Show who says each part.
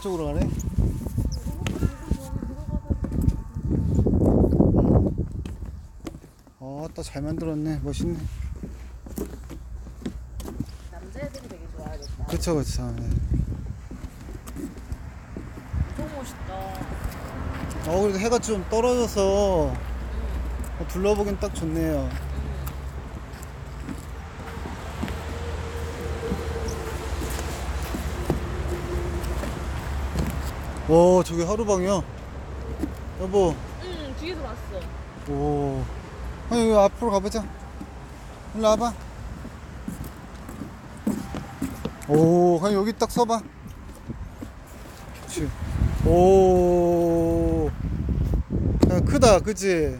Speaker 1: 쪽으로 가네. 어, 또잘 만들었네. 멋있네.
Speaker 2: 남자애들이 되게 좋아하겠다.
Speaker 1: 그쵸, 그쵸. 네.
Speaker 2: 엄청 멋있다.
Speaker 1: 어, 그래도 해가 좀 떨어져서 어, 둘러보긴 딱 좋네요. 와, 저기 하루방이야. 여보,
Speaker 2: 응, 뒤에서 봤어.
Speaker 1: 오. 아니, 여기 앞으로 가보자. 일로 와봐. 오, 그냥 여기 딱 서봐. 그렇지. 오. 야, 크다, 그치?